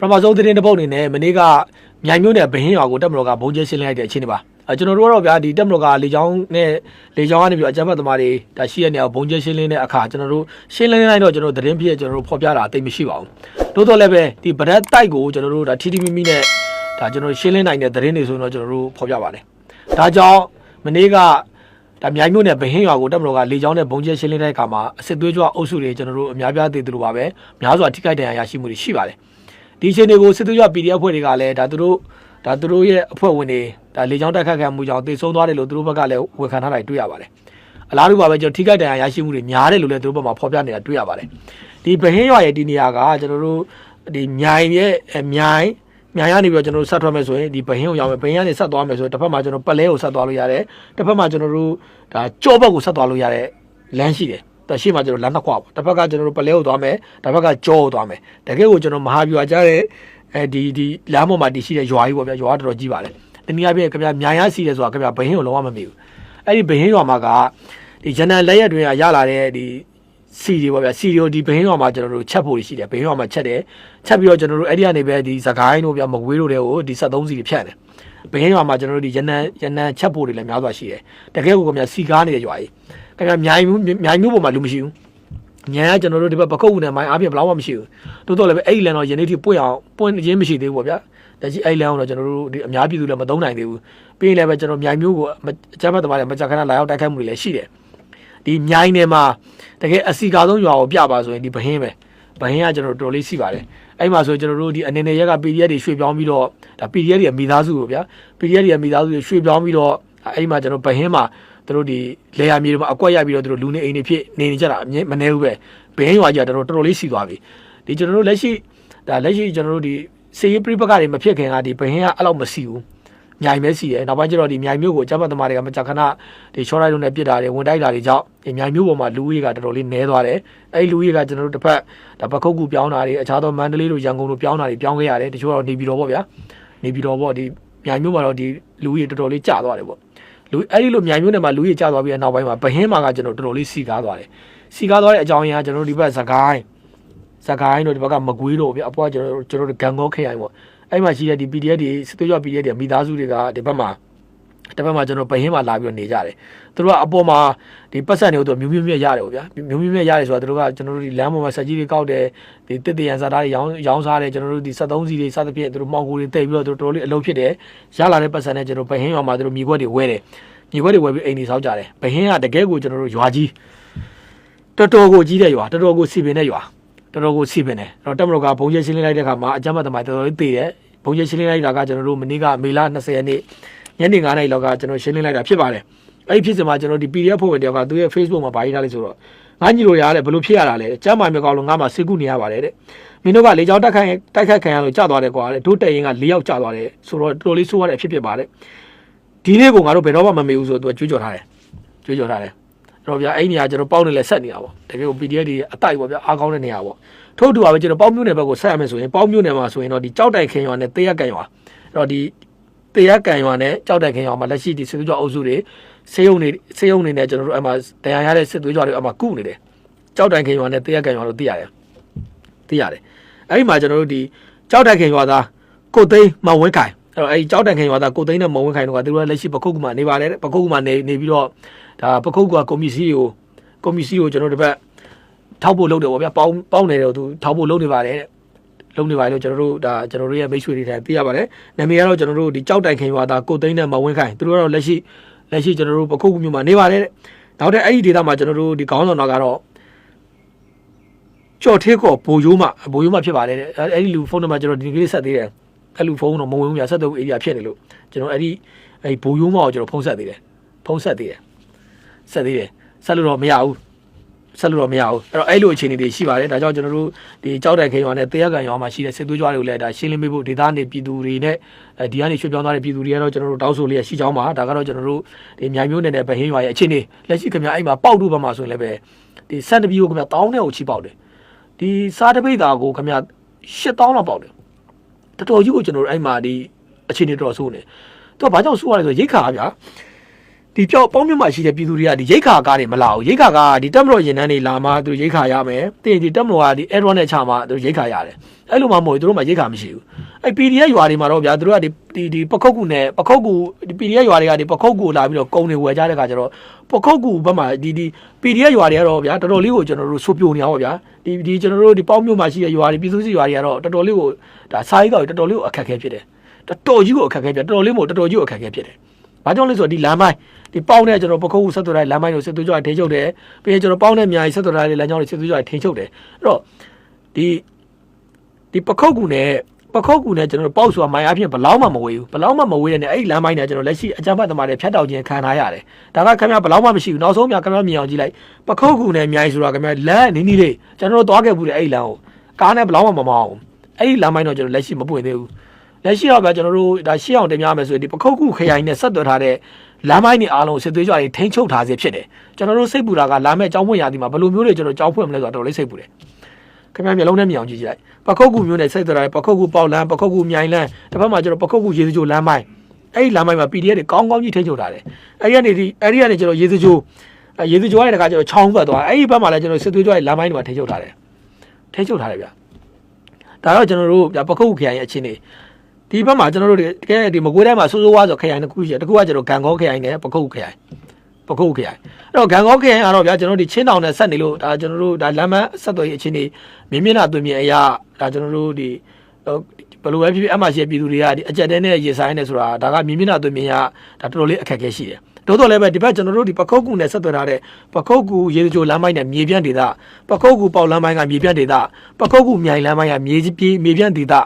ပထမဆုံးသတင်းတစ်ပုဒ်အနေနဲ့မနေ့ကမြိုင်မြို့နယ်ဘဟင်းရွာကိုတက်မတော်ကဘုံကျဲရှင်းလင်းလိုက်တဲ့အခြေအနေပါအဲကျွန်တော်တို့ကတော့ဗျာဒီတက်မတော်ကလေချောင်းနဲ့လေချောင်းကနေပြီးတော့အကြမ်းဖက်သမားတွေဒါရှိရနေအောင်ဘုံကျဲရှင်းလင်းတဲ့အခါကျွန်တော်တို့ရှင်းလင်းလိုက်တော့ကျွန်တော်တို့သတင်းပြည့်ကျွန်တော်တို့ဖော်ပြတာအသိမရှိပါဘူးတိုးတော့လည်းပဲဒီဗရက်တိုက်ကိုကျွန်တော်တို့ဒါထီထီမီမီနဲ့ဒါကျွန်တော်ရှင်းလင်းနိုင်တဲ့သတင်းတွေဆိုရင်တော့ကျွန်တော်တို့ဖော်ပြပါတယ်ဒါကြောင့်မနေ့ကဒါမြိုင်မြို့နယ်ဘဟင်းရွာကိုတက်မတော်ကလေချောင်းနဲ့ဘုံကျဲရှင်းလင်းတဲ့အခါမှာအစစ်သွေးကြွအုပ်စုတွေကျွန်တော်တို့အများပြားသိသလိုပါပဲများစွာထိခိုက်ဒဏ်ရာရရှိမှုတွေရှိပါတယ် ဒီအချိန်တွေကိုစစ်သွေးကြ PDF အဖွဲ့တွေကလည်းဒါသူတို့ဒါသူတို့ရဲ့အဖွဲ့ဝင်တွေဒါလေကြောင်းတက်ခတ်ခံမှုကြောင့်တေဆုံးသွားတယ်လို့သူတို့ဘက်ကလည်းဝန်ခံထားတာတွေ့ရပါတယ်။အလားတူပါပဲကျွန်တော်ထိခိုက်ဒဏ်ရာရရှိမှုတွေများတယ်လို့လည်းသူတို့ဘက်မှာဖော်ပြနေတာတွေ့ရပါတယ်။ဒီဘဟင်းရွာရဲ့ဒီနေရာကကျွန်တော်တို့ဒီမြိုင်ရဲ့အမြိုင်မြိုင်ရနေပြီးတော့ကျွန်တော်တို့ဆက်ထွက်မယ်ဆိုရင်ဒီဘဟင်းကိုရောက်မယ်ဘဟင်းကနေဆက်သွားမယ်ဆိုရင်တစ်ဖက်မှာကျွန်တော်ပလဲကိုဆက်သွားလို့ရတယ်တစ်ဖက်မှာကျွန်တော်တို့ဒါကြောဘက်ကိုဆက်သွားလို့ရတဲ့လမ်းရှိတယ် တရှိမှကျွန်တော်လမ်းနှစ်ခွပေါ့တစ်ဖက်ကကျွန်တော်တို့ပလဲကိုသွားမယ်တစ်ဖက်ကကြောကိုသွားမယ်တကယ်ကိုကျွန်တော်မဟာဗျူဟာကြားတဲ့အဲဒီဒီလမ်းပေါ်မှာတည်ရှိတဲ့ရွာကြီးပေါ့ဗျာရွာတော်တော်ကြီးပါလေတနည်းအားဖြင့်ခင်ဗျာမြိုင်ရစီတယ်ဆိုတာခင်ဗျာဘဟင်းကိုလုံးဝမမေ့ဘူးအဲ့ဒီဘဟင်းရွာမှာကဒီဂျန်နန်လက်ရက်တွင်ရလာတဲ့ဒီစီတွေပေါ့ဗျာစီတွေဒီဘဟင်းရွာမှာကျွန်တော်တို့ချက်ဖို့ရှိတယ်ဘဟင်းရွာမှာချက်တယ်ချက်ပြီးတော့ကျွန်တော်တို့အဲ့ဒီကနေပဲဒီစကိုင်းတို့ဗျာမကွေးတို့တွေကိုဒီ73စီတွေဖြတ်တယ်ဘဟင်းရွာမှာကျွန်တော်တို့ဒီရနန်ရနန်ချက်ဖို့တွေလည်းများစွာရှိတယ်တကယ်ကိုခင်ဗျာစီကားနေတဲ့ရွာကြီး ခင်ဗျာမြိုင်မျိုးမြိုင်မျိုးပေါ်မှာလူမရှိဘူးညံကကျွန်တော်တို့ဒီဘက်ပခုတ်ဦးနဲ့မိုင်းအားဖြင့်ဘယ်လောက်မှမရှိဘူးတိုးတော့လည်းပဲအဲ့ဒီလန်တော့ယနေ့ထိပွင့်အောင်ပွင့်ရင်းမရှိသေးဘူးပေါ့ဗျာဒါကြီးအဲ့လန်တော့ကျွန်တော်တို့ဒီအများပြည်သူလည်းမသုံးနိုင်သေးဘူးပြီးရင်လည်းပဲကျွန်တော်မြိုင်မျိုးကိုအကြမ်းဖက်သမားတွေမကြခဏလာရောက်တိုက်ခိုက်မှုတွေလည်းရှိတယ်ဒီမြိုင်နယ်မှာတကယ်အစီကာဆုံးရွာကိုပြပါဆိုရင်ဒီဘဟင်းပဲဘဟင်းကကျွန်တော်တော်လေးရှိပါတယ်အဲ့မှာဆိုကျွန်တော်တို့ဒီအနေနဲ့ရက်က PDF တွေရွှေ့ပြောင်းပြီးတော့ဒါ PDF တွေကမိသားစုကိုဗျာ PDF တွေကမိသားစုတွေရွှေ့ပြောင်းပြီးတော့အဲ့မှာကျွန်တော်ဘဟင်းမှာ သူတို့ဒီလေယာမြေတွေမှာအကွက်ရပြီးတော့သူတို့လူနေအိမ်တွေဖြစ်နေနေကြတာအမြဲမနေဘူးပဲဘဟင်းရွာကြီးကတော်တော်တော်တော်လေးစီသွားပြီဒီကျွန်တော်တို့လက်ရှိဒါလက်ရှိကျွန်တော်တို့ဒီစေရေးပြိပကတွေမဖြစ်ခင်ကဒီဘဟင်းကအဲ့လောက်မစီဘူးမြိုင်မဲစီတယ်နောက်ပိုင်းကျတော့ဒီမြိုင်မျိုးကိုအကြမ်းဖက်သမားတွေကမကြခဏဒီချောရိုက်လုံးနဲ့ပြစ်တာတွေဝင်တိုက်တာတွေကြောင့်ဒီမြိုင်မျိုးပေါ်မှာလူကြီးကတော်တော်လေးနဲသွားတယ်အဲ့လူကြီးကကျွန်တော်တို့တစ်ဖက်ဒါပခုတ်ကူပြောင်းတာတွေအခြားသောမန္တလေးတို့ရန်ကုန်တို့ပြောင်းတာတွေပြောင်းခဲ့ရတယ်တချို့တော့နေပြည်တော်ပေါ့ဗျာနေပြည်တော်ပေါ့ဒီမြိုင်မျိုးမှာတော့ဒီလူကြီးတော်တော်လေးကျသွားတယ်ပေါ့ လူအဲ့ဒီလိုမြိုင်မျိုးနယ်မှာလူကြီးကျသွားပြီးတဲ့နောက်ပိုင်းမှာဘဟင်းမှာကကျွန်တော်တော်တော်လေးစီကားသွားတယ်စီကားသွားတဲ့အကြောင်းရင်းကကျွန်တော်တို့ဒီဘက်စကိုင်းစကိုင်းတို့ဒီဘက်ကမကွေးတို့ဗျအပွားကျွန်တော်တို့ကျွန်တော်တို့ဂံကောခရိုင်ပေါ့အဲ့မှာရှိတဲ့ဒီ PDF တွေစစ်သွေးကြ PDF တွေမိသားစုတွေကဒီဘက်မှာ တစ်ဘက်မှာကျွန်တော်ဘဟင်းမှာလာပြီးတော့နေကြတယ်သူတို့ကအပေါ်မှာဒီပတ်စံတွေကိုသူမျိုးမျိုးမြက်ရတယ်ပေါ့ဗျာမျိုးမျိုးမြက်ရတယ်ဆိုတာသူတို့ကကျွန်တော်တို့ဒီလမ်းပေါ်မှာဆက်ကြီးတွေကောက်တယ်ဒီတစ်တရန်စားသားတွေရောင်းရောင်းစားတယ်ကျွန်တော်တို့ဒီ73စီတွေစသဖြင့်သူတို့မှောင်ကိုတွေတိတ်ပြီးတော့သူတို့တော်တော်လေးအလုပ်ဖြစ်တယ်ရလာတဲ့ပတ်စံနဲ့ကျွန်တော်ဘဟင်းရွာမှာသူတို့မြေခွက်တွေဝဲတယ်မြေခွက်တွေဝယ်ပြီးအိမ်တွေဆောက်ကြတယ်ဘဟင်းကတကယ်ကိုကျွန်တော်တို့ရွာကြီးတော်တော်ကိုကြီးတဲ့ရွာတော်တော်ကိုစီပင်တဲ့ရွာတော်တော်ကိုစီပင်တယ်အဲ့တော့တက်မတော်ကဘုံကျဲရှင်းလင်းလိုက်တဲ့အခါမှာအကြမ်းဖက်သမားတော်တော်လေးတည်တယ်ဘုံကျဲရှင်းလင်းလိုက်တာကကျွန်တော်တို့မနေ့ကမေလ20ရက်နေ့ ညနေ9:00နာရီလောက်ကကျွန်တော်ရှင်းလင်းလိုက်တာဖြစ်ပါတယ်အဲ့ဒီဖြစ်စဉ်မှာကျွန်တော်ဒီ PDF ဖွဲ့ဝင်တယောက်ကသူရဲ့ Facebook မှာဗာရေးထားလိုက်ဆိုတော့ငါညီလိုရရတယ်ဘယ်လိုဖြစ်ရတာလဲကျမ်းမာမြေကောင်းလို့ငါမှစေကုနေရပါတယ်တဲ့မင်းတို့ကလေကြောင်းတက်ခိုင်တိုက်ခိုက်ခံရလို့ကြာသွားတယ်ကွာတဲ့တို့တက်ရင်က၄ယောက်ကြာသွားတယ်ဆိုတော့တော်တော်လေးဆိုးရတဲ့အဖြစ်ဖြစ်ပါတယ်ဒီနေ့ကိုငါတို့ဘယ်တော့မှမမေ့ဘူးဆိုတော့သူကကြွေးကြော်ထားတယ်ကြွေးကြော်ထားတယ်အဲ့တော့ဗျာအဲ့ဒီနေရာကျွန်တော်ပေါင်းနေလဲဆက်နေတာပေါ့တကယ်ကို PDF တွေအတိုက်ပေါ့ဗျာအားကောင်းတဲ့နေရာပေါ့ထို့တူပါပဲကျွန်တော်ပေါင်းမျိုးနယ်ဘက်ကိုဆက်ရမယ်ဆိုရင်ပေါင်းမျိုးနယ်မှာဆိုရင်တော့ဒီကြောက်တိုင်ခင်ရွာနဲ့တေးရကန်ရွာအဲ့တော့ဒီ တေးရကန်ရွာနဲ့ကြောက်တိုင်ခင်ရွာမှာလက်ရှိဒီစစ်သွေးကြွအုပ်စုတွေစေယုံနေစေယုံနေနဲ့ကျွန်တော်တို့အမှတရားရတဲ့စစ်သွေးကြွတွေအမှကုနေတယ်ကြောက်တိုင်ခင်ရွာနဲ့တေးရကန်ရွာလို့သိရတယ်သိရတယ်အဲ့ဒီမှာကျွန်တော်တို့ဒီကြောက်တိုင်ခင်ရွာသားကိုသိန်းမဝင်းခိုင်အဲ့တော့အဲ့ဒီကြောက်တန်ခင်ရွာသားကိုသိန်းနဲ့မုံဝင်းခိုင်တို့ကသူတို့ကလက်ရှိပခုတ်ကူမှာနေပါတယ်တဲ့ပခုတ်ကူမှာနေနေပြီးတော့ဒါပခုတ်ကူကကွန်မစီကိုကွန်မစီကိုကျွန်တော်တို့တစ်ပတ်ထောက်ဖို့လုပ်တယ်ပေါ့ဗျာပေါင်းပေါင်းနေတယ်သူထောက်ဖို့လုပ်နေပါတယ်တဲ့ လုပ်နေပါတယ်လို့ကျွန်တော်တို့ဒါကျွန်တော်တို့ရဲ့မိတ်ဆွေတွေတိုင်းသိရပါတယ်နာမည်ကတော့ကျွန်တော်တို့ဒီကြောက်တန်ခင်ရွာသားကိုသိန်းနဲ့မုံဝင်းခိုင်သူတို့ကတော့လက်ရှိလက်ရှိကျွန်တော်တို့ပခုတ်ကူမြို့မှာနေပါတယ်တဲ့နောက်တဲ့အဲ့ဒီဒေသမှာကျွန်တော်တို့ဒီခေါင်းဆောင်တော်ကတော့ကြော်သေးကောဘိုယိုးမဘိုယိုးမဖြစ်ပါတယ်တဲ့အဲ့ဒီလူဖုန်းနံပါတ်ကျွန်တော်ဒီနေ့ကလေးဆက်သေးတယ်အဲ့လူဖုန်းတော့မဝင်ဘူးညာဆက်တော့ area ဖြစ်နေလို့ကျွန်တော်အဲ့ဒီအဲ့ဘူယိုးမောကိုကျွန်တော်ဖုန်းဆက်သေးတယ်ဖုန်းဆက်သေးတယ်ဆက်သေးတယ်ဆက်လို့တော့မရဘူး ဆက်လို့တော့မရဘူးအဲ့တော့အဲ့လိုအခြေအနေတွေရှိပါတယ်ဒါကြောင့်ကျွန်တော်တို့ဒီကြောက်တိုင်ခေရွာနဲ့တရားကန်ရွာမှာရှိတဲ့စစ်သွေးကြွတွေကိုလည်းဒါရှင်းလင်းပေးဖို့ဒေသနေပြည်သူတွေနဲ့အဲဒီကနေရွှေ့ပြောင်းသွားတဲ့ပြည်သူတွေကတော့ကျွန်တော်တို့တောင်းဆိုလေးရရှိချောင်းပါဒါကတော့ကျွန်တော်တို့ဒီမြိုင်မျိုးနယ်နဲ့ဗဟင်းရွာရဲ့အခြေအနေလက်ရှိခင်ဗျာအဲ့မှာပေါက်တူဘက်မှာဆိုရင်လည်းပဲဒီစက်တပီကိုခင်ဗျာတောင်းတဲ့ကိုချိပေါက်တယ်ဒီစားတပိတ်သားကိုခင်ဗျာ8000လောက်ပေါက်တယ်တော်တော်ကြီးကိုကျွန်တော်တို့အဲ့မှာဒီအခြေအနေတော်တော်ဆိုးနေသူကဘာကြောင့်ဆိုးရလဲဆိုရိတ်ခါဗျာ ဒီဒီပြောက်ပေါင်းမြတ်မှာရှိတဲ့ပြည်သူတွေကဒီရိတ်ခါကားတွေမလာဘူးရိတ်ခါကားကဒီတက်မတော်ရင်တန်းတွေလာမှသူရိတ်ခါရမယ်တင်ဒီတက်မတော်ကဒီ error နဲ့ချမှသူရိတ်ခါရတယ်အဲ့လိုမှမဟုတ်ဘူးသူတို့မှရိတ်ခါမရှိဘူးအဲ့ PDF ရွာတွေမှာတော့ဗျာသူတို့ကဒီဒီဒီပခုတ်ကူနဲ့ပခုတ်ကူဒီ PDF ရွာတွေကဒီပခုတ်ကူလာပြီးတော့ကုန်းတွေဝယ်ကြတဲ့ခါကျတော့ပခုတ်ကူဘက်မှာဒီဒီ PDF ရွာတွေကတော့ဗျာတော်တော်လေးကိုကျွန်တော်တို့ဆိုပြိုနေအောင်ဗျာဒီဒီကျွန်တော်တို့ဒီပေါင်းမြို့မှာရှိတဲ့ရွာတွေပြည်သူစစ်ရွာတွေကတော့တော်တော်လေးကိုဒါစားရေးကောက်တော်တော်လေးကိုအခက်အခဲဖြစ်တယ်တော်တော်ကြီးကိုအခက်အခဲဖြစ်တော်တော်လေးမဟုတ်တော်တော်ကြီးကိုအခက်အခဲဖြစ်တယ်။ ဘာကြောင့်လဲဆိုတော့ဒီလမ်းမိုင်းဒီပေါင်းတဲ့ကျွန်တော်ပခုတ်ကူဆက်သွယ်တဲ့လမ်းမိုင်းကိုစစ်သွေးကြွထိန်းချုပ်တယ်။ပြီးရင်ကျွန်တော်ပေါင်းတဲ့မြိုင်ဆက်သွယ်တဲ့လမ်းကြောင်းတွေစစ်သွေးကြွထိန်းချုပ်တယ်။အဲ့တော့ဒီဒီပခုတ်ကူနဲ့ပခုတ်ကူနဲ့ကျွန်တော်ပေါက်ဆိုတာမိုင်အဖြစ်ဘလောက်မှမဝေးဘူး။ဘလောက်မှမဝေးတဲ့နဲ့အဲ့ဒီလမ်းမိုင်းနဲ့ကျွန်တော်လက်ရှိအကြမ်းဖက်သမားတွေဖြတ်တောက်ခြင်းခံထားရတယ်။ဒါကခင်ဗျားဘလောက်မှမရှိဘူး။နောက်ဆုံးများခင်ဗျားမြင်အောင်ကြည့်လိုက်။ပခုတ်ကူနဲ့မြိုင်ဆိုတာခင်ဗျားလမ်းနီးနီးလေးကျွန်တော်တို့သွားခဲ့ဘူးတဲ့အဲ့ဒီလမ်းကိုကားနဲ့ဘလောက်မှမမောင်းဘူး။အဲ့ဒီလမ်းမိုင်းတော့ကျွန်တော်လက်ရှိမပွင့်သေးဘူး။ လက်ရှိတော့ဗျာကျွန်တော်တို့ဒါရှေ့အောင်တင်ပြမယ်ဆိုရင်ဒီပခုတ်ခုခရိုင်နဲ့ဆက်သွယ်ထားတဲ့လမ်းမိုင်းတွေအားလုံးစစ်သွေးကြွတွေထိန်းချုပ်ထားစေဖြစ်တယ်ကျွန်တော်တို့စိတ်ပူတာကလာမဲ့ကြောင်းဖွင့်ရာသီမှာဘယ်လိုမျိုးတွေကျွန်တော်ကြောင်းဖွင့်မလဲဆိုတော့တော်တော်လေးစိတ်ပူတယ်ခင်ဗျားမျိုးလုံးနဲ့မြင်အောင်ကြည့်ကြည့်လိုက်ပခုတ်ခုမျိုးနဲ့စိတ်သွယ်ထားတဲ့ပခုတ်ခုပေါက်လမ်းပခုတ်ခုမြိုင်လမ်းတစ်ဖက်မှာကျွန်တော်ပခုတ်ခုရေစကြိုလမ်းမိုင်းအဲ့ဒီလမ်းမိုင်းမှာ PDF တွေကောင်းကောင်းကြီးထိန်းချုပ်ထားတယ်အဲ့ဒီကနေဒီအဲ့ဒီကနေကျွန်တော်ရေစကြိုအဲ့ရေစကြိုရတဲ့တခါကျွန်တော်ချောင်းဘက်သွားအဲ့ဒီဘက်မှာလည်းကျွန်တော်စစ်သွေးကြွတွေလမ်းမိုင်းတွေမှာထိန်းချုပ်ထားတယ်ထိန်းချုပ်ထားတယ်ဗျာဒါတော့ကျွန်တော်တို့ဗျာပခုတ်ခုခရိုင်ရဲ့အခြေအနေ ဒီဘက်မှာကျွန်တော်တို့တကယ်ဒီမကွေးတိုင်းမှာစိုးစိုးဝါဆိုခရိုင်တစ်ခုရှိတယ်တစ်ခုကကျွန်တော်ဂံကောခရိုင်နဲ့ပခုတ်ခရိုင်ပခုတ်ခရိုင်အဲ့တော့ဂံကောခရိုင်ကတော့ဗျာကျွန်တော်တို့ဒီချင်းတောင်နဲ့ဆက်နေလို့ဒါကျွန်တော်တို့ဒါလမ်းမဆက်သွယ်ရေးအခြေအနေမြင်းမြင့်တာတွင်မြင်အရာဒါကျွန်တော်တို့ဒီဘယ်လိုပဲဖြစ်ဖြစ်အမှရှိပြည်သူတွေကဒီအကြက်တဲနဲ့ရေဆိုင်နေဆိုတာဒါကမြင်းမြင့်တာတွင်မြင်ရဒါတော်တော်လေးအခက်အခဲရှိတယ်တိုးတော်လည်းပဲဒီဘက်ကျွန်တော်တို့ဒီပခုတ်ကူနဲ့ဆက်သွယ်ထားတဲ့ပခုတ်ကူရေကြိုလမ်းမိုင်းနဲ့မြေပြန့်ဒေသပခုတ်ကူပေါက်လမ်းမိုင်းကမြေပြန့်ဒေသပခုတ်ကူမြိုင်လမ်းမိုင်းကမြေပြေးမြေပြန့်ဒေသအ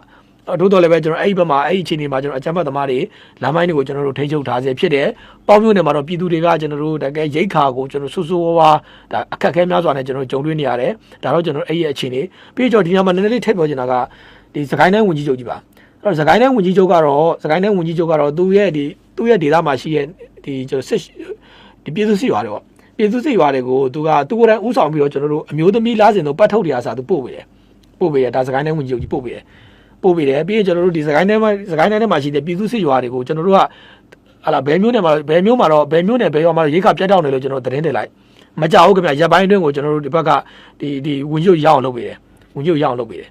တို့တော့လည်းပဲကျွန်တော်အဲ့ဒီဘက်မှာအဲ့ဒီအချိန်ဒီမှာကျွန်တော်အကြမ်းဖက်သမားတွေလမ်းမိုင်းတွေကိုကျွန်တော်တို့ထိန်းချုပ်ထားစေဖြစ်တယ်။ပေါင်းမျိုးနယ်မှာတော့ပြည်သူတွေကကျွန်တော်တို့တကယ်ရိတ်ခါကိုကျွန်တော်ဆူဆူဝါးဝါဒါအခက်အခဲများစွာနဲ့ကျွန်တော်ကြုံတွေ့နေရတယ်။ဒါတော့ကျွန်တော်အဲ့ဒီအချိန်လေးပြီးတော့ဒီညမှာနည်းနည်းလေးထည့်ပြောချင်တာကဒီစကိုင်းတိုင်းဝင်ကြီးချုပ်ကြီးပါ။အဲ့တော့စကိုင်းတိုင်းဝင်ကြီးချုပ်ကတော့စကိုင်းတိုင်းဝင်ကြီးချုပ်ကတော့သူ့ရဲ့ဒီသူ့ရဲ့ဒေသမှာရှိတဲ့ဒီကျွန်တော်စစ်ဒီပြည်သူစစ်ရွာတွေပေါ့။ပြည်သူစစ်ရွာတွေကိုသူကသူကိုယ်တိုင်ဥဆောင်ပြီးတော့ကျွန်တော်တို့အမျိုးသမီးလားစင်တို့ပတ်ထုတ်တရားစာသူပို့ပေးတယ်။ပို့ပေးတယ်ဒါစကိုင်းတိုင်းဝင်ကြီးချုပ်ကြီးပို့ပေးတယ်။ ပို့ပေးတယ်ပြီးရင်ကျွန်တော်တို့ဒီစကိုင်းထဲမှာစကိုင်းထဲထဲမှာရှိတဲ့ပြည်သူစစ်ရွာတွေကိုကျွန်တော်တို့ကဟာလာဘယ်မျိုးနဲ့မှာဘယ်မျိုးမှာတော့ဘယ်မျိုးနဲ့ဘယ်ရွာမှာရိတ်ခပြတ်တောက်နေလို့ကျွန်တော်သတင်းတင်လိုက်မကြောက်ဘူးခင်ဗျရက်ပိုင်းအတွင်းကိုကျွန်တော်တို့ဒီဘက်ကဒီဒီဝင်ရုပ်ရအောင်လုပ်ပေးတယ်ဝင်ရုပ်ရအောင်လုပ်ပေးတယ်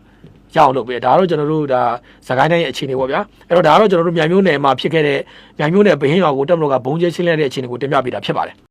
ရအောင်လုပ်ပေးတယ်ဒါကတော့ကျွန်တော်တို့ဒါစကိုင်းတိုင်းရဲ့အခြေအနေပေါ့ဗျာအဲ့တော့ဒါကတော့ကျွန်တော်တို့မြိုင်မျိုးနယ်မှာဖြစ်ခဲ့တဲ့မြိုင်မျိုးနယ်ဘဟင်းရွာကိုတက်မလို့ကဘုံကျဲရှင်းလဲတဲ့အခြေအနေကိုတင်ပြပေးတာဖြစ်ပါတယ်